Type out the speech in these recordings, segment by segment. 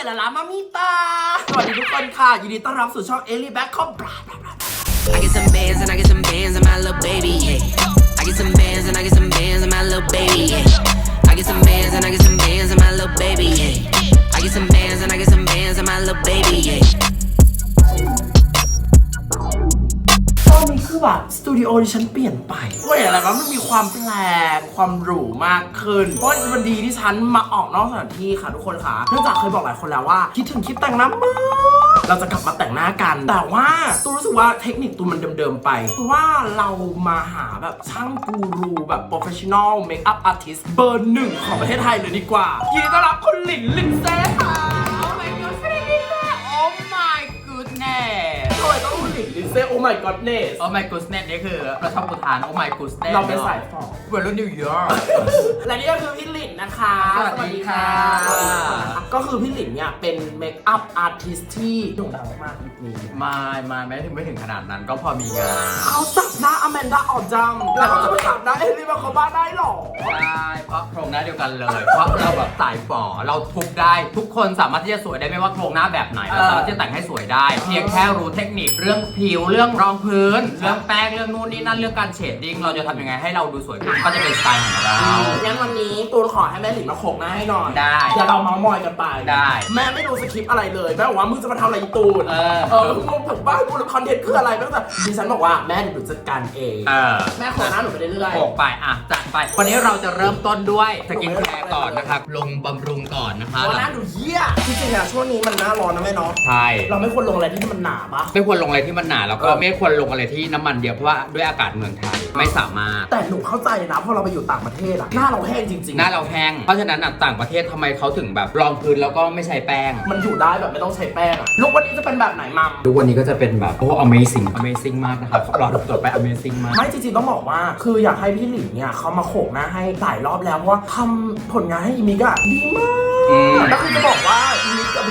ร็จแล้วล่ะมามิตา สวัสดีทุกคนค่ะ ยินดีต้อนรับสู่ช่องเอลี่แบ็คคอม I get some bands and I get some bands and my little baby, yeah. I get some bands and I get some bands and my little baby, yeah. I get some bands and I get some bands and my little baby, yeah. I get some bands and I get some bands and my little baby, yeah. คือแบบสตูดิโอที่ฉันเปลี่ยนไปเพราะอย่างไรวะมันมีความแปลกความหรูมากขึ้น เพราะมันดีที่ฉันมาออกนอกสถานที่ค่ะทุกคนค่ะเนื่องจากเคยบอกหลายคนแล้วว่า คิดถึงคลิปแต่งหน้ามากเราจะกลับมาแต่งหน้ากัน แต่ว่าตูรู้สึกว่าเทคนิคตูมันเดิมๆไปคือว่าเรามาหาแบบช่างกูรูแบบ professional makeup artist เบอร์หนึ่งของประเทศไทยเลยดีกว่า ยินดีต้อนรับคุณหลินลินเซ่ค่ะ Oh my goodness Oh my goodness ทำไมต้องคุณห ลินลินเซ่ oh my godness Oh my goodness นี่คือประชดอุทาน Oh my goodness เราเป็นสายฝอเวลรุ่นนิวยอร์กและนี่ก็คือพี่หลินนะคะสวัสดีค่ะสวัสดีค่ะก็คือพี่หลินเนี่ยเป็นเมคอัพอาร์ติสที่โด่งดังมากยุคนี้มามาไม่ถึงไม่ถึงขนาดนั้นก็พอมีงานเขาจับหน้าอแมนดาออกจังแล้วเขาจะไปจับหน้าเอลลี่มาเขาบ้าได้หรอใช่เพราะโครงหน้าเดียวกันเลย เพราะเราแบบสายฝ่อเราทุบได้ทุกคนสามารถที่จะสวยได้ไม่ว่าโครงหน้าแบบไหนเราสามารถที่จะแต่งให้สวยได้ เพียงแค่รู้เทคนิคเรื่องผิวเรื่องรองพื้น เรื่องแป้งเรื่องนู่นนี่นั่นเรื่องการเฉดดิ้งเราจะทำยังไงให้เราดูสวยขึ้นก็จะเป็นสไตล์ของเรา งั้นวันนี้ตูนขอให้แม่หลินมาโขกหน้าให้หน่อยได้เดี๋ยวเราเมาส์มอยกันไปได้แม่ไม่ดูสคริปต์อะไรเลยแม่บอกว่ามึงจะมาทำอะไรอีตูนเออ เออมึงผมบ้ากูคอนเทนต์คืออะไรตั้งแต่ดิฉันบอกว่าแม่หนูจัดการเองเออแม่โขกหน้าหนูไปเรื่อยโขกไปอะจัดไป วันนี้เราจะเริ่มต้นด้วยสกินแคร์ก่อนนะครับลงบำรุงก่อนนะๆคะเพราะหน้าหนูเหี้ยจริงๆอะช่วงนี้มันหน้าร้อนนะแม่เนาะใช่เราไม่ควรลงอะไรที่มันหนาปะไม่ควรลงอะไรที่มันหนาแล้วก็เออไม่ควรลงอะไรที่น้ำมันเดียวเพราะว่าด้วยอากาศเมืองไทยไม่สามารถ แต่หนูเข้าใจนะพอเราไปอยู่ต่างประเทศอะหน้าเราแห้งจริงๆหน้าเราแห้งเพราะฉะนั้นอะต่างประเทศทำไมเขาถึงแบบรองพื้นแล้วก็ไม่ใช้แป้ง มันอยู่ได้แบบไม่ต้องใช้แป้งอะลุกวันนี้จะเป็นแบบไหนมัม ทุกวันนี้ก็จะเป็นแบบโอ้ amazing amazing มากนะครับรอดูต่อไป amazing มาก ไม่จริงๆต้องบอกว่า คืออยากให้พี่หลิงเนี่ยเขามาโขกหน้าให้หลายรอบแล้วเพราะว่าทำผลงานให้อีมิกอะดีมากอืม แล้วคือจะบอกว่าอีมิกกับพี่หลิง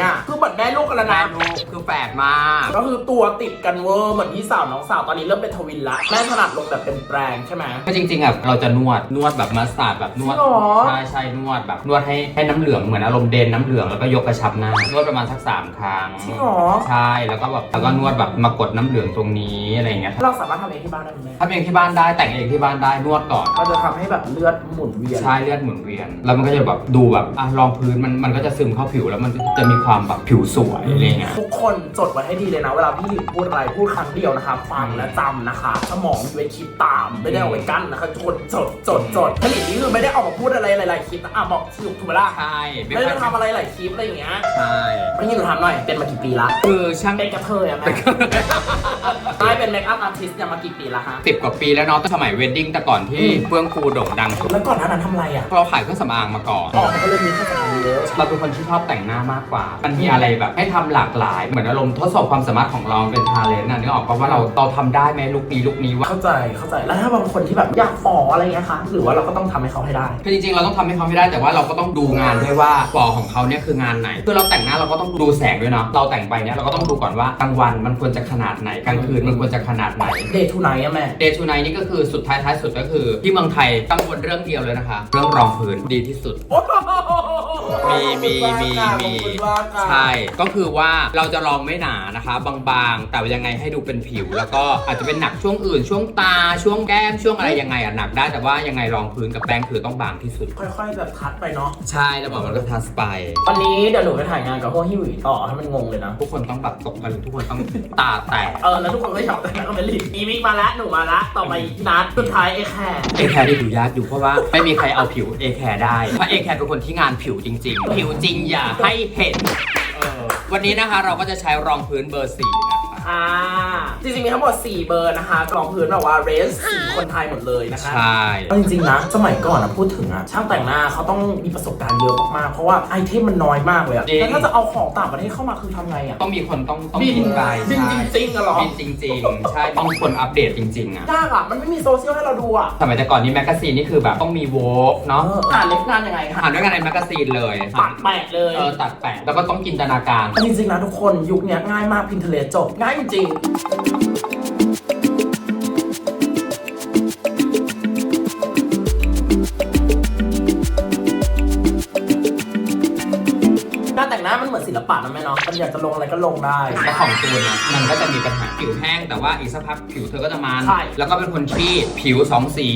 เนี่ยคือเหมือนแม่ลูกกันแล้วแม่นะลูกคือแฝดมากก็คือตัวติดกันเวอร์เหมือนพี่สาวน้องสาวตอนนี้เริ่มเป็นทวินละแม่ถนัดลงแบบเป็นแปลงใช่ไหม ก็จริงๆอะเราจะนวดนวดแบบมาสซาดแบบนวดจริงเหรอ ใช่ใช่นวดแบบนวดให้ให้น้ำเหลืองเหมือนอารมณ์เดนน้ำเหลืองแล้วก็ยกกระชับหน้านวดประมาณสักสามครั้งจริงเหรอใช่แล้วก็แบบแล้วก็นวดแบบมากดน้ำเหลืองตรงนี้อะไรอย่างเงี้ยเราสามารถทำเองที่บ้านได้ไหมแม่ทำเองที่บ้านได้แต่งเองที่บ้านได้นวดก่อนก็จะทำให้แบบเลือดหมุนเวียน ใช่เลือดหมุนเวียน แล้วมันก็จะแบบดูแบบอะรองพื้นมันมันก็จะซึมเข้าผิวแล้วมันจะมีความแบบผิวสวยอะไรเงี้ยทุกคนจดไว้ให้ดีเลยนะ เวลาพี่หลิงพูดอะไรพูดครั้งเดียวนะคะฟังและจำนะคะ สมองมีไว้คิดตามไม่ได้เอาไว้กั้นนะคะทุกคนจดจดจดผลิตนี่คือไม่ได้ออกมาพูดอะไรหลายๆคลิปนะอะบอกถูกถูกไหมล่ะใช่ไม่ได้ทำอะไรหลายคลิปอะไรอย่างเงี้ยใช่ไม่ยินหนูถามหน่อยเป็นมากี่ปีละคือช่างเป็นกระเทยอะแม่ไม่เป็นเมคอัพอาร์ติสต์เนี่ยมากี่ปีละฮะสิบกว่าปีแล้วเนาะตั้งสมัยเวดดิ้งแต่ก่อนที่เฟื่องฟูโด่งดังสุดแล้วก่อนหน้านั้นทำอะไรอะเราขายเครื่องสำอางมาก่อนออกมันก็เลยมีแค่สองเยอะเราเป็นคนที่ชอบแต่งหน้ามากกว่ามันมีอะไรแบบให้ทำหลากหลาย เหมือนอารมณ์ทดสอบความสามารถของเราเป็นทาเลนต์นะนึกออกปะว่าเราเราทำได้ไหมลุคนี้ลุคนี้ว่า เข้าใจเข้าใจแล้วถ้าบางคนที่แบบอยากฝ่ออะไรเงี้ยคะหรือว่าเราก็ต้องทำให้เขาให้ได้ คือจริงๆ เราต้องทำให้เขาไม่ได้แต่ว่าเราก็ต้องดูงานด้วยว่าฟอของเขาเนี่ยคืองานไหน คือเราแต่งหน้าเราก็ต้องดูแสงด้วยเนาะเราแต่งไปเนี่ยเราก็ต้องดูก่อนว่ากลางวันมันควรจะขนาดไหนกลางคืนมันควรจะขนาดไหน เดททูไนท์อะแม่ เดย์ทูไนนี่ก็คือสุดท้ายท้ายสุดก็คือ ที่เมืองไทยกังวลเรื่องเดียวเลยนะคะ เรื่องรองพื้นดีที่สุด มีมีมีมีใช่ ก็คือว่าเราจะลองไม่หนานะคะ บางๆ แต่ว่ายังไงให้ดูเป็นผิว แล้วก็อาจจะเป็นหนักช่วงอื่น ช่วงตา ช่วงแก้ม ช่วงอะไรยังไงอะหนักได้ แต่ว่ายังไงรองพื้นกับแป้งคือต้องบางที่สุด ค่อยๆแบบทัดไปเนาะ ใช่ แล้วบอกมันก็ทัสไป วันนี้เดี๋ยวหนูไปถ่ายงานกับพวกฮิวอีต่อให้มันงงเลยนะ ทุกคนต้องแบบตกกันทุกคนต้องตาแตก เออ แล้วทุกคนก็ชอบแต่งก็เป็นลินอีมิกมาแล้วหนูมาละ ต่อไปนัดสุดท้ายไอ้แค่เอแคร์ที่ดูยากอยู่เพราะว่าไม่มีใครเอาผิวเอแคร์ได้ เพราะเอแคร์เป็นคนที่งานผิวจริง ๆ ผิวจริงอย่าให้เห็นเออวันนี้นะคะเราก็จะใช้รองพื้นเบอร์สี่นะคะ อ่า จริงๆ มีทั้งหมด 4 เบอร์นะคะกรองพื้นแบบว่าเรสสีคนไทยหมดเลยนะคะ ใช่ เอาจริงๆนะ สมัยก่อนนะพูดถึงอะช่างแต่งหน้าเขาต้องมีประสบการณ์เยอะมากๆ เพราะว่าไอเทมมันน้อยมากเลยอะแล้วถ้าจะเอาของต่างประเทศเข้ามาคือทำไงอะต้องมีคนต้องต้องบินบินไปบินใช่จริงๆอะเหรอบินจริง ๆ ใช่ต้องคนอัปเดตจริง ๆอะยากอะมันไม่มีโซเชียลให้เราดูอะสมัยแต่ก่อนนี้แมกกาซีนนี่คือแบบต้องมีโวกเอเนาะออ่านเล็บงานยังไงคะอ่านด้วยกันในแมกกาซีนเลยปัดแปะเลย เออตัดแปะแล้วก็ต้องจินตนาการ จริงๆนะทุกคนยุคเนี้ยง่ายมากพินเทเลจบ ง่ายจ นะแม่เนาะมันอยากจะลงอะไรก็ลงได้ แล้วของตูนอะมันก็จะมีปัญหาผิวแห้ง แต่ว่าอีกสักพักผิวเธอก็จะมันใช่แล้วก็เป็นคนที่ผิวสองสี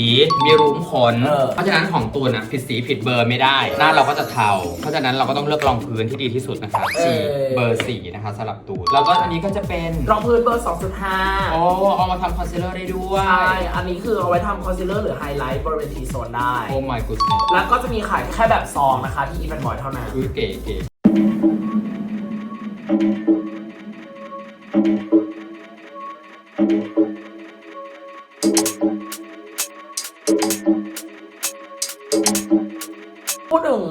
มีรุมขนเออ เพราะฉะนั้นของตูนอะผิดสีผิดเบอร์ไม่ได้ หน้าเราก็จะเทาเพราะฉะนั้นเราก็ต้องเลือกรองพื้นที่ดีที่สุดนะคะสีเบอร์สีนะคะสลับตูนแล้วก็อันนี้ก็จะเป็นรองพื้นเบอร์ 2.5 โอ้เอามาทำคอนซีลเลอร์ได้ด้วย ใช่ อันนี้คือเอาไว้ทำคอนซีลเลอร์หรือไฮไลท์บริเวณทีโซนได้ โอ้ my goodness แล้วก็จะมีขายแค่แบบซองนะคะ ที่อีเวนต์บอยเท่านั้น คือเก๋เก๋ Thank you.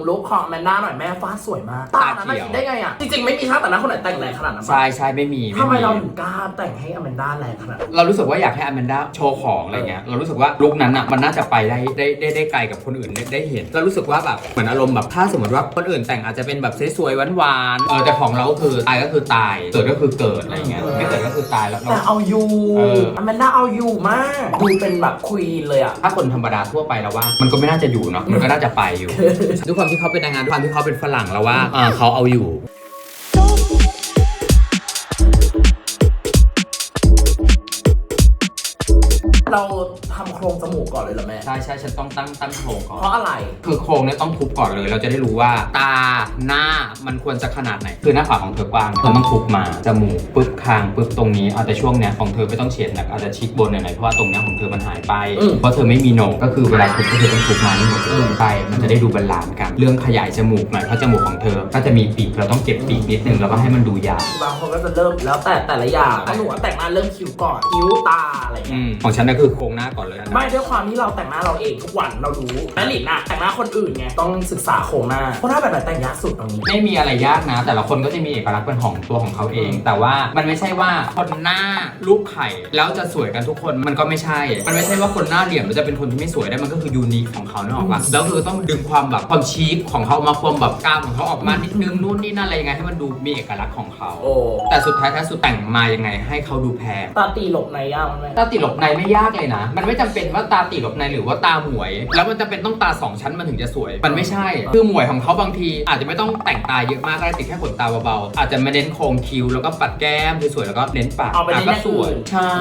ลุคของแมนด้าหน่อยแม่ฟ้าสวยมากตานั้นน่ะคิดได้ไงอะจริงๆไม่มีช่างแต่งหน้าคนไหนแต่งแรงขนาดนั้นปะ ใช่ใช่ไม่มีทำไมมีเราถึงกล้าแต่งให้อแมนด้าแรงขนาดนั้นเรารู้สึกว่าอยากให้อแมนด้าโชว์ของอะไรเงี้ยเรารู้สึกว่าลุคนั้นอะมันน่าจะไปได้ได้ได้ได้ไกลกับคนอื่นได้ได้เห็นเรารู้สึกว่าแบบเหมือนอารมณ์แบบถ้าสมมติว่าคนอื่นแต่งอาจจะเป็นแบบสวยๆหวานๆเออแต่ของเราก็คือตายก็คือตายเกิดก็คือเกิดอะไรเงี้ยไม่เกิดก็คือตายแล้วเรา แต่เอาอยู่เออ อแมนด้าเอาอยู่มากดูเป็นแบบควีนเลยอะ ถ้าคนธรรมดาทั่วไปแล้วว่า มันก็ไม่น่าจะอยู่เนาะมันก็น่าจะไปอยู่ ด้วยความที่เขาเป็นนางงามด้วยความที่เขาเป็นฝรั่งแล้วว่าเออเขาเอาอยู่ เราทำโครงจมูกก่อนเลยเหรอแม่ ใช่ใช่ฉันต้องตั้งตั้งโครงก่อน เพราะอะไร คือโครงเนี่ยต้องทุบก่อนเลย เราจะได้รู้ว่าตาหน้ามันควรจะขนาดไหน คือหน้าผากของเธอกว้างเธอต้องทุบมาจมูกปึ๊บคางปึ๊บตรงนี้เอาแต่ช่วงเนี้ยของเธอไม่ต้องเฉียดหนักอาจจะชิดบนหน่อยๆเพราะว่าตรงเนี้ยของเธอมันหายไป อืมเพราะเธอไม่มีโหนกก็คือเวลาทุบก็คือต้องทุบมานี่หมดเลอืยม ไป มันจะได้ดูบาลานซ์กัน เรื่องขยายจมูกหน่อยเพราะจมูกของเธอ ก็จะมีปีกเราต้องเก็บปีกนิดนึงแล้วก็ให้มันดูยาว บางคนก็จะเริ่มแล้วแต่แต่ละอย่างถ้าหนูอะแต่งหน้าเริ่มคิ้วก่อนคิ้วตาอะไรอืเงี้ยมของฉันก็คือโครงหน้าก่อนเลยนะไม่ด้วยความที่เราแต่งหน้าเราเองทุกวันเรารู้แม่หลินอะแต่งหน้าคนอื่นไงต้องศึกษาโครงหน้าโครงหน้าแบบไหนแต่งยากสุดตรงนี้ ไม่มีอะไรยากนะ แต่ละคนก็จะมีเอกลักษณ์เป็นของตัวของเขาเอง แต่ว่ามันไม่ใช่ว่าคนหน้ารูปไข่แล้วจะสวยกันทุกคนมันก็ไม่ใช่ มันไม่ใช่ว่าคนหน้าเหลี่ยมแล้วจะเป็นคนที่ไม่สวยได้มันก็คือยูนิคของเขาเนกอะปะแล้วคือต้องดึงความแบบความชีคของเขามาความแบบกล้ามของเขาออกมานิดนึงนู่นนี่นั่นอะไรยังไงให้มันดูมีเอกลักษณ์ของเขา โอ้แต่สุดท้ายท้ายสุดแต่งมายังไงให้เขาดูแพงตาตีหลบในยากไหม ตาติดหลบในไม่ยากเลยนะ มันไม่จำเป็นว่าตาติดหลบในหรือว่าตาหมวย แล้วมันจะเป็นต้องตาสองชั้นมันถึงจะสวย มันไม่ใช่ คือหมวยของเขาบางที อาจจะไม่ต้องแต่งตาเยอะมากก็ได้ติดแค่ขนตาเบาๆ อาจจะไม่เน้นโครงคิ้วแล้วก็ปัดแก้มสวยๆแล้วก็เน้นปากเอาไปเน้นก็สวยอย่างอื่นใช่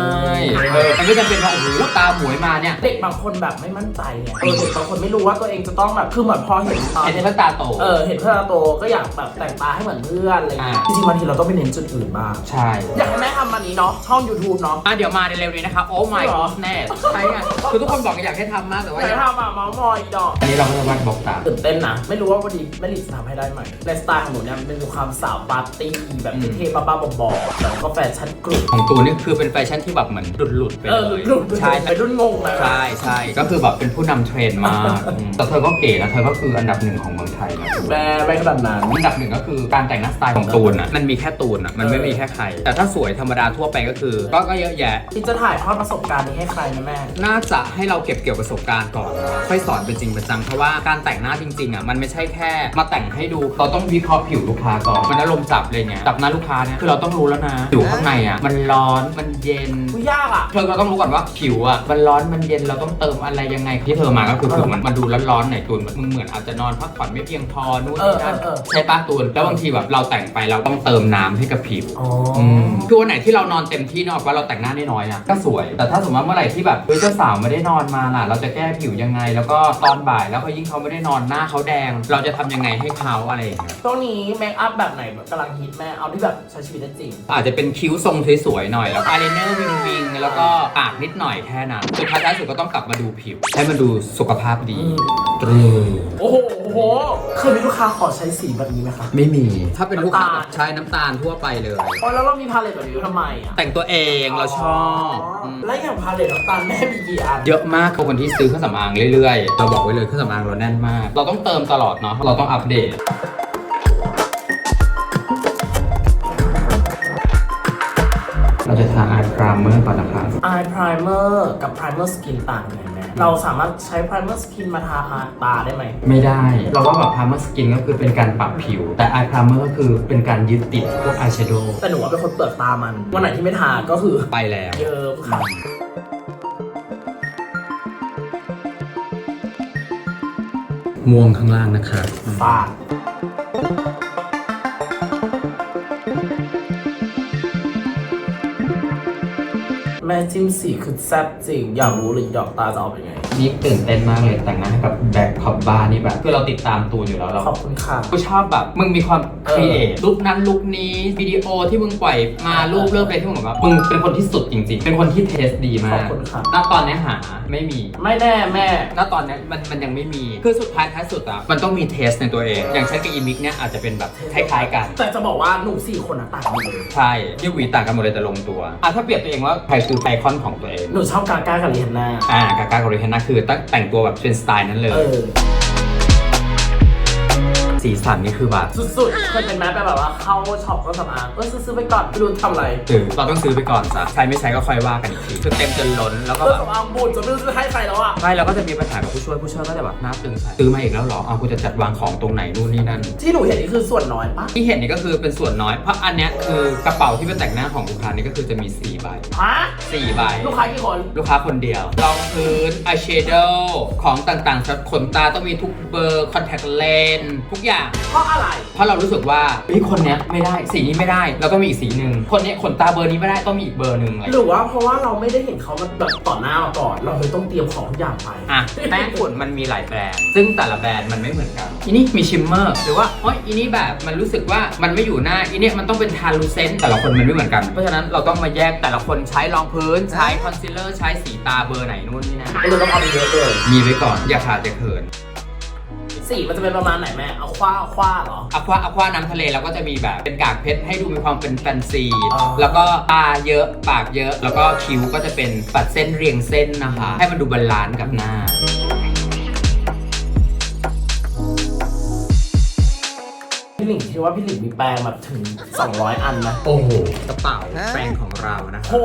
เออมันไม่จำเป็นว่าโอ้โหตาหมวยมาเนี่ย เด็กบางคนแบบไม่มั่นใจไงเออเด็กบางคนไม่รู้ว่าตัวเองจะต้องแบบคือเหมือนพอเห็นตอนเห็นเพื่อตาโต เออเห็นเพื่อนเราโตก็อยากแบบแต่งตาให้เหมือนเพื่อนอะไรอย่างเงี้ยอ่า จริงๆบางทีเราต้องไปเน้นจุดอื่นบ้างใช่ อยากให้แม่ทำอันนี้เนาะช่อง YouTube เนาะ อะเดี๋ยวมาในเร็วนี้นะคะ โอ้ my จริงเหรอ goodness ใช่ไงคือทุกคนบอกอยากให้ทำมากแต่ว่าอยากให้ทำอะเมาส์มอยอีดอก อันนี้เราก็จะวาดบล็อกตาตื่นเต้นนะ ไม่รู้ว่าวันนี้แม่หลิจะทำให้ได้ไหมในสไตล์ของหนูเนี่ยมันเป็นความสาวปาร์ตี้แบบอืมเท่ๆบ้าๆบอๆแล้วก็แฟชั่นกลุ่ม ของตูนนี่คือเป็นแฟชั่นที่แบบเหมือนหลุดๆไปเออเลยรุ่นใช่เป็นรุ่นงงนะ ใช่ใช่ก็คือแบบเป็นผู้นำเทรนด์มากอืมแต่เธอก็เก๋นะเธอก็คืออันดับหนึ่งของเมืองไทยนะ แม่ไม่ขนาดนั้น อันดับหนึ่งก็คือการแต่งหน้าสไตล์ของตูนอะ มันมีแค่ตูนอะ มันไม่มีแค่ใคร แต่ถ้าสวยธรรมดาทั่วไปก็คือ ก็ก็เยอะแยะ ที่จะถ่ายทอดประสบการณ์นี้ให้ใครนะแม่ น่าจะให้เราเก็บเกี่ยวประสบการณ์ก่อนนะค่อยสอนเป็นจริงเป็นจังเพราะว่าการแต่งหน้าจริงๆอะมันไม่ใช่แค่มาแต่งให้ดูเราต้องวิเคราะห์ผิวลูกค้าก่อนมันอารมณ์จับเลยไงจับหน้าลูกค้าเนี่ยคือเราต้องรู้แล้วนะผิวข้างในอะมันร้อนมันเย็นกูยากอะเธอก็ต้องรู้ก่อนว่าผิวอะมันร้อนมันเย็นเราต้องเติมอะไรยังไงที่เธอมาก็คือผิวมันมันดูร้อนๆหน่อยตูนมึงเหมือนอาจจะนอนพักผ่อนไม่เพียงพอนู่นนี่นั่นเออเออเออใช่ปะตูนแล้วบางทีแบบเราแต่งไปเราต้องเติมน้ำให้กับผิวอ๋อมคือวันไหนที่เรานอนเต็มที่เนกอะว่าเราแต่งหน้าน้อยๆอะก็สวย แต่ถ้าสมมติว่าเมื่อไหร่ที่แบบเฮ้ยเจ้าสาวไม่ได้นอนมาล่ะ เราจะแก้ผิวยังไง แล้วก็ตอนบ่ายแล้วก็ยิ่งเขาไม่ได้นอนหน้าเขาแดง เราจะทำยังไงให้เขาอะไรอย่างเงี้ยช่วงนี้เมคอัพแบบไหนกำลังฮิตแม่เอาที่แบบใช้ชีวิตได้จริง อาจจะเป็นคิ้วทรงสวยๆหน่อยแล้วอายไลเนอร์วิงวิงๆแล้วก็ปากนิดหน่อยแค่นั้นสุดท้ายท้ายสุดก็ต้องกลับมาดูผิว ให้มันดูสุขภาพดีอืมตรึโอ้โห โอ้โห เคยมีลูกค้าขอใช้สีแบบนี้ไหมคะ ไม่มี ถ้าเป็นลูกค้าน้ำตาลใช้น้ำตาลทั่วไปเลยโอ้แล้วเรามีพาเลตแบบนี้ทำไมอะแต่งตัวเองเราชอบมแล้วอย่างพาเลตน้ำตาลแม่มีกี่อันเยอะมากกับคนที่ซื้อเครื่องสำอางเรื่อยๆ เราบอกไว้เลยเครื่องสำอางเราแน่นมาก เราต้องเติมตลอดเนาะ เราต้องอัปเดต จะทาอายพรามเมอร์ก่อนนะครับ Eye Primer กับ Primer Skin ต่างกันไหมแม่เราสามารถใช้ Primer Skin มาทาตาได้ไหม ไม่ได้ เราว่าแบบพรามเมอร์สกินก็คือเป็นการปรับผิว แต่อายพรามเมอร์ก็คือเป็นการยึดติดพวกอายแชโดว์แต่หนูว่าเป็นคนเปลือกตามัน วันไหนที่ไม่ทาก็คือไปแล้ว เยิ้มค่ะม่วงข้างล่างนะครับฟาด ม่จิ้มสีคือแซ่บจริง อยากรู้เลยดอกตาจะออกเป็นไงนี่ตื่นเต้นมากเลยแต่งหน้าให้กับแบ็คพับบาร์นี่แบบคือเราติดตามตูนอยู่แล้วเราขอบคุณค่ะ กูชอบแบบ มึงมีความเอคอรีเอทลุคนั้นลุคนี้วิดีโอที่มึงปล่อยมารูปเริ่มอะไรที่มึงแบบว่ามึงเป็นคนที่สุดจริง ๆ เป็นคนที่เทสดีขมาอบกคุณค่ะ ณตอนเนี้ยหาไม่มี ไม่แน่แม่ ณตอนเนี้ยมันมันยังไม่มี คือสุดท้ายท้ายสุดอะมันต้องมีเทสในตัวเอง อย่างเช่นกับอีมิกเนี่ยอาจจะเป็นแบบคล้ายๆกัน แต่จะบอกว่าหนูสี่คนอะต่างกันหมดเลยใช่ที่หวีต่างกันหมดเลยแต่ลงตัวอะถ้าเปรียบตัวเองว่าใครคือไอคอนของตัวเอง หนูชอบกาก้ากับลีฮันน่าอ่ากากาโกริเฮนาคือตั้งแต่งตัวแบบเป็นสไตล์นั้นเลเอยอ สีสันนี่คือแบบสุดๆเคยเป็นแม้ไปแบบว่าเข้าช็อปเครื่องสำอางเออซื้อๆไปก่อนไม่รู้ทำอะไรคือเราต้องซื้อไปก่อนซะใช้ไม่ใช้ก็ค่อยว่ากันอีกทีคือเต็มจนล้นแล้วเคก็รื่องแบบสำอางบูดจนไม่รู้จะให้ใครแล้วอะใช่เราก็จะมีปัญหากับผู้ช่วยผู้ช่วยก็จะแบบหน้าตึงใส่ซื้อมาอีกแล้วเหรอเอากูจะจัดวางของตรงไหนนู่นนี่นั่น ที่หนูเห็นนี่คือส่วนน้อยปะที่เห็นนี่ก็คือเป็นส่วนน้อย เพราะอันเนี้ยคือกระเป๋าที่เป็นแต่งหน้าของลูกค้านี่ก็คือจะมี4ใบฮะ4ใบ ลูกค้ากี่คน ลูกค้าคนเดียว รองพื้นอายแชโดว์ของต่างๆสำหรับขนตาต้องมีทุกเบอร์ คอนแทคเลนส์ทุกอย่างเพราะอะไร เพราะเรารู้สึกว่าเฮ้ยคนเนี้ยไม่ได้สีนี้ไม่ได้ แล้วก็มีอีกสีหนึ่งคนเนี้ยขนตาเบอร์นี้ไม่ได้ต้องมีอีกเบอร์หนึ่งอะไรหรือว่าเพราะว่าเราไม่ได้เห็นเขามันแบบต่อหน้ามาก่อน เราเลยต้องเตรียมของทุกอย่างไปอะแป้งฝุ่นมันมีหลายแบรนด์ ซึ่งแต่ละแบรนด์มันไม่เหมือนกันอีนี่มีชิมเมอร์หรือว่าโอ๊ยอีนี่แบบมันรู้สึกว่ามันไม่อยู่หน้าอีเนี่ยมันต้องเป็นทารูเซนต์แต่ละคนมันไม่เหมือนกัน เพราะฉะนั้นเราต้องมาแยกแต่ละคนใช้รองพื้นใช้คอนซีลเลอร์ใช้สีตาเบอร์ไหนนู่นนี่นะก็เลยต้องเอาไปเยอะเลยมีไว้ก่อนอย่าขาดอย่าเขิน สีมันจะเป็นประมาณไหนแม่เอาคว้าเอาคว้าเหรออะควาอะควาน้ำทะเลเราก็จะมีแบบเป็นกากเพชรให้ดูมีความเป็นแฟนซี อ๋อ แล้วก็ตาเยอะปากเยอะ แล้วก็คิ้วก็จะเป็นปัดเส้นเรียงเส้นนะคะ ให้มันดูบาลานซ์กับหน้า ลิงคิดว่าพี่หลิงมีแปรงแบบถึง 200 อันไหมโอ้โหกระเป๋าแปรงของเรานะคะโห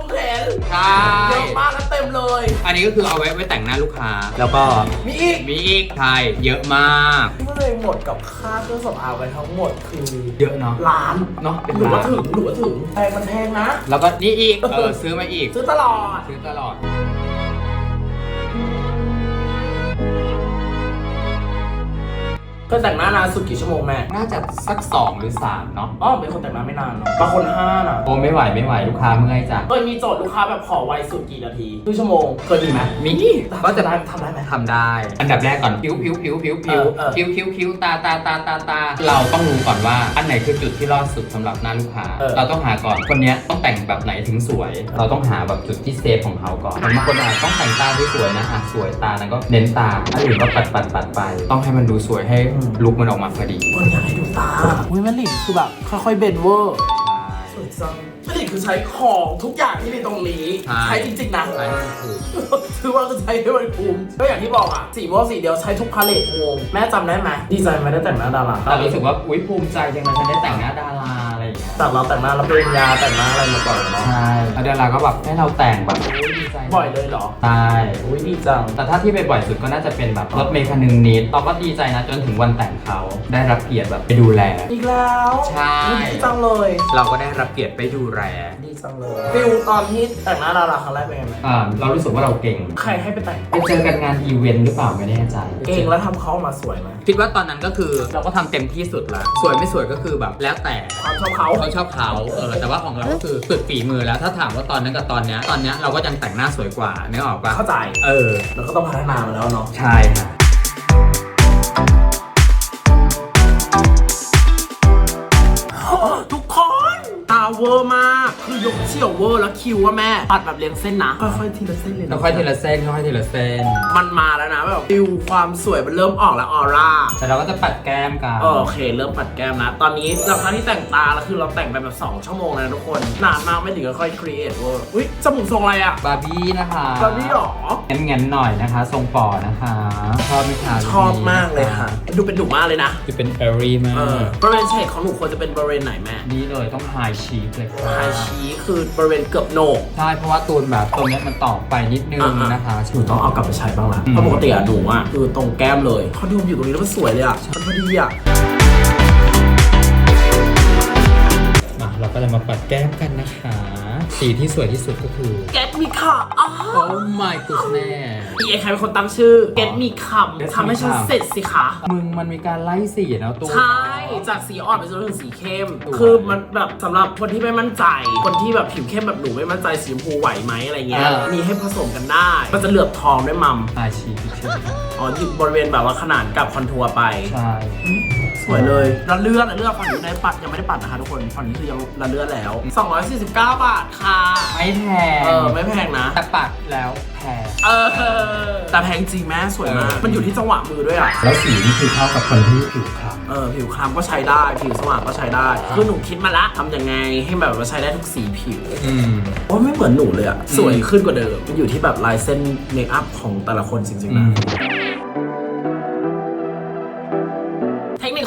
มึงเห็นใช่เยอะมากแล้วเต็มเลย อันนี้ก็คือเอาไว้ไว้แต่งหน้าลูกค้า แล้วก็มีอีกมีอีกใช่เยอะมากที่เลยหมดกับค่าเครื่องสำอางไปทั้งหมดคือเยอะเนาะล้านเนาะเป็นหรือว่าล้านถึงหรือว่าถึงแพงมันแพงนะ แล้วก็นี่อีกเออซื้อมาอีก ซื้อตลอด ซื้อตลอด ก็แต่งหน้านานสุดกี่ชั่วโมงแม่ น่าจะสัก 2 หรือ 3 เนาะอ๋อเป็นคนแต่งหน้าไม่นานเนาะบางคนห้าน่ะโอ้ไม่ไหวไม่ไหวลูกค้าเมื่อยจ้ะเคยมีโจทย์ลูกค้าแบบขอไวสุดกี่นาทีครึ่งชั่วโมง เคยมีไหมมีก็จะได้ทำได้ไหมทำได้ อันดับแรกก่อนผิวผิวผิวผิวผิวเออเออ คิ้วคิ้วคิ้วตาตาตาตาตา เราต้องรู้ก่อนว่าอันไหนคือจุดที่รอดสุดสำหรับหน้าลูกค้า เออ เราต้องหาก่อนคนเนี้ยต้องแต่งแบบไหนถึงสวย เราต้องหาแบบจุดที่เซฟของเขาก่อนบางคนอาจต้องแต่งตาที่สวยนะอะสวยตานั้นก็เน้นตาอันอื่นก็ปัดปัดปัดไป ต้องให้มันดูสวยให้ลุคมันออกมาพอดีคนอยากให้ดูตาอุ้ยแม่หลิงคือแบบค่อยๆเบนเวอร์สวยจังแม่หลิงคือใช้ของทุกอย่างที่มีตรงนี้ ใช่ใช้จริงๆนะใช่ถูกคือว่าจะใช้ให้มันคุ้มก็อย่างที่บอกอะสีม่วงสีเดียวใช้ทุกพาเลตงงแม่จำได้ไหมดีใจไหมได้แต่งหน้าดาราแต่รู้สึกว่าอุ้ยภูมิใจจังเลยฉันได้แต่งหน้าดาราอะไรอย่างเงี้ยจากเราแต่งหน้ารับปริญญาแต่งหน้าอะไรมาก่อนเนาะใช่แล้วดาราก็แบบให้เราแต่งแบบอุ๊ยดีใจ บ่อยเลยเหรอ ใช่อุ้ยดีจัง แต่ถ้าที่ไปบ่อยสุดก็น่าจะเป็นแบบรถเมย์คันหนึงนิดเราก็ดีใจนะจนถึงวันแต่งเขาได้รับเกียรติแบบไปดูแล อีกแล้วใช่อุ๊ยดีจังเลย เราก็ได้รับเกียรติไปดูแลดีจังเลยฟิลตอนที่แต่งหน้าดาราครั้งแรกเป็นไงไหมอ่าเรารู้สึกว่าเราเก่งใครให้ไปแต่ง ไปเจอกันงานอีเวนต์หรือเปล่าไม่แน่ใจเองแล้วทำเขาออกมาสวยไหมคิดว่าตอนนั้นก็คือเราก็ทำเต็มที่สุดละสวยไม่สวยก็คือแบบแล้วแต่ ความชอบเขา เขาชอบเขาเออแต่ว่าของเราก็คือสุดฝีมือแล้วถ้าถามว่าตอนนั้นกับตอนเนี้ยตอนเนี้ยเราก็ยังแต่งหน้าสวยกว่านึกออกปะเข้าใจ เออ แล้วก็ต้องพัฒนามาแล้วเนาะ ใช่ค่ะทุกคนตาเวอร์มาก คือยกเฉียวเวอร์แล้วคิวว่าแม่ปัดแบบเรียงเส้นนะค่อยๆทีละเส้นเลยนะต้องค่อยทีละเส้นค่อยทีละเส้น มันมาแล้วนะแบบฟิลความสวยมันเริ่มออกแล้วออร่าแต่เราก็จะปัดแก้มกันโอเค เริ่มปัดแก้มนะ ตอนนี้ราคาที่แต่งตาแล้วคือเราแต่งไปแบบ 2 ชั่วโมงเลยนะทุกคนนานมากไม่ถึงก็ค่อยครีเอทเวอร์อุ้ยจมูกทรงอะไรอะบาร์บี้นะคะบาร์บี้หรอเงั้นๆหน่อยนะคะ ทรงปอนะคะชอบไหมคะชอบมากเลยค่ะ ดูเป็นดุมากเลยนะคือเป็นเอรี่มาเออกบริเวณเฉดของหนูควรจะเป็นบริเวณไหนแม่นี่เลยต้องไฮชีคเลยไฮชีคือบริเวณเกือบโหนก ใช่เพราะว่าตูนแบบตรงเนี้ยมันต่อไปนิดนึงอ่าๆนะคะ หนูต้องเอากลับไปใช้บ้างละอืม เพราะปกติอะหนูอะคือตรงแก้มเลยพอดูอยู่ตรงนี้แล้วมันสวยเลยอะมันพอดีอะมาเราก็จะอะไรมาปัดแก้มกันนะคะ สีที่สวยที่สุดก็คือเก็ตมีค่ะอ๋อ Oh my goodness พี่เอใครเป็นคนตั้งชื่อ เก็ตมีค Get ำ Me ทำให้ฉันคำเสร็จสิคะ มึงมันมีการไล่สีนะตัวใช่ จากสีอ่อนไปจนถึงสีเข้มสวยคือมันแบบสำหรับคนที่ไม่มั่นใจ คนที่แบบผิวเข้มแบบหนูไม่มั่นใจสีชมพูไหวไหมอะไรเงี้ยอ่ามีมีให้ผสมกันได้ มันจะเหลือบทองด้วยมัม อาชีพชื่ออ๋ออยู่บริเวณแบบว่าขนานกับคอนทัวร์ไป ใช่สวยเลยระเลือดระเลือดฝั่งนี้ได้ปัดยังไม่ได้ปัดนะคะทุกคนฝั่งนี้คือยังระเลือดแล้ว 249 บาทค่ะไม่แพงเออไม่แพงนะ แต่ปัดแล้วแพง เออแต่แพงจริงแม่สวยมาก เออ มันอยู่ที่จังหวะมือด้วยอะ แล้วสีนี่คือเข้ากับคนที่ผิวคล้ำ เออผิวคล้ำก็ใช้ได้ผิวสว่างก็ใช้ได้ คือหนูคิดมาละทำยังไงให้แบบว่าใช้ได้ทุกสีผิว อืม โอ้ยไม่เหมือนหนูเลยอะสวยขึ้นกว่าเดิม มันอยู่ที่แบบลายเส้นเมคอัพของแต่ละคนจริงๆอืนะ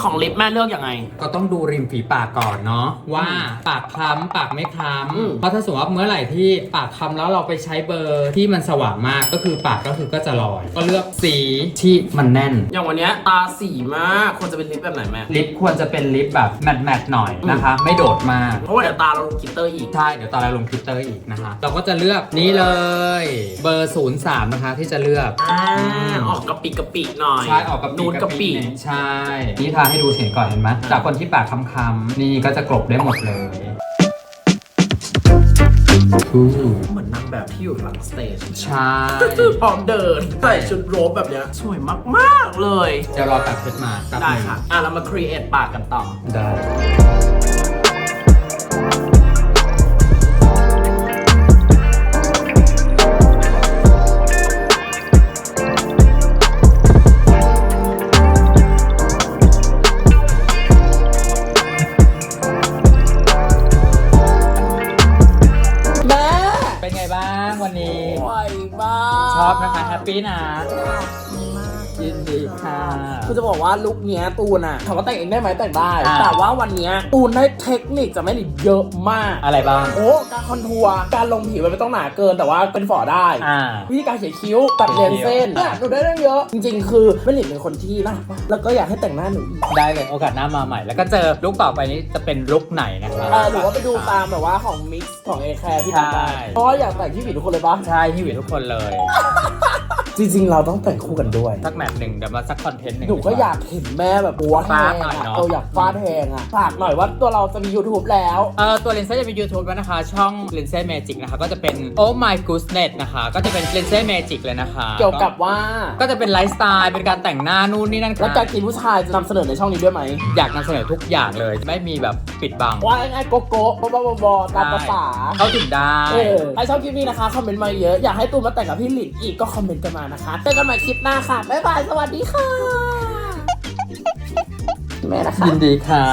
ของลิปแม่เลือกยังไง ก็ต้องดูริมฝีปากก่อนเนาะว่าปากคล้ำปากไม่คล้อืมำเพราะถ้าสมมติว่าเมื่อไหร่ที่ปากคล้ำแล้วเราไปใช้เบอร์ที่มันสว่างมากก็คือปากก็คือก็จะลอย ก็เลือกสีที่มันแน่น อย่างวันเนี้ยตาสีมากควรจะเป็นลิปแบบไหนแม่ลิปควรจะเป็นลิปแบบแมตแมทๆหน่อยนะคะ ไม่โดดมาก เพราะว่าเดี๋ยวตาเราลงกลิตเตอร์อีก ใช่ เดี๋ยวตอนเราลงทวิตเตอร์อีกนะคะ เราก็จะเลือกนี้เลย เบอร์ 03 นะคะที่จะเลือก อ่าออกกะปิกะปิหน่อยใช่ ออกกับนูนกะปินิดนึงใช่ นี่ทาให้ดูเห็นก่อนเห็นไหมจากคนที่ปากคำๆนี่ก็จะกลบได้หมดเลยอู้เหมือนนางแบบที่อยู่หลังสเตจใช่ พร้อมเดินใส่ชุดโรบแบบเนี้ยสวยมาก ๆ เลยเดี๋ยวรอตัดเพชรมาแป๊บได้นึงค่ะ อะ เรามาครีเอทปากกันต่อ ได้ น คือจะบอกว่าลุคเนี้ยตูนอะถามว่าแต่งเองได้ไหมแต่งได้ อ่า แต่ว่าวันเนี้ยตูนได้เทคนิคจะไม่ได้เยอะมาก อะไรบ้าง โอ้ การคอนทัวร์ การลงผิวมันไม่ต้องหนาเกินแต่ว่าเป็นฝอได้ อ่า วิธีการเขียนคิ้ว ตัดเลนเส้นเนี่ยหนูได้เรื่องเยอะ จริงๆ คือแม่หลินเป็นคนที่น่ารักมากแล้วก็อยากให้แต่งหน้าหนูอีกได้เลยโอกาสหน้ามาใหม่ แล้วก็เจอลุกต่อไปนี้จะเป็นลุกไหนนะคะเออหรือว่าไปดูตามแบบว่าของมิกซ์ของเอแคร์ที่ทำได้ใช่เพราะว่าอยากแต่งที่ผิวทุกคนเลยปะใช่ที่หวีทุกคนเลย จริงๆ เราต้องแต่งคู่กันด้วย สักแมทหนึ่งเดี๋ยวมาสักคอนเทนต์หนึ่ง หนูก็ดีว่อยากเห็นแม่แบบบัวแห้งฟาดหน่อยอะเนอะเอออยากฟาดแหงอะฝากหน่อยว่าตัวเราจะมี YouTube แล้วเอ่อตัวเลนเซ่จะมี YouTube แล้วนะคะ ช่อง l e n s e Magic นะคะ ก็จะเป็น Oh My Goodness นะคะ ก็จะเป็น l e n s e Magic เลยนะคะเกี่ยวกับว่าก็จะเป็นไลฟ์สไตล์เป็นการแต่งหน้านู่นนี่นั่นแล้วการกินผู้ชายจะนำเสนอในช่องนี้ด้วยไหมอยากนำเสนอทุกอย่างเลยไม่มีแบบปิดบังว่าง่ายๆโกโก้บอบอบอตามภาษาเข้าถึงได้เออใครชอบคลิปนี้นะคะคอมเมนต์มาเยอะอยากให้ตูนมาแต่งกับพี่หลินอีกก็คอมเมนต์กันมานะคะเจอกันใหม่คลิปหน้าค่ะบ๊ายบายสวัสดีค่ะ แม่นะคะยินดีค่ะ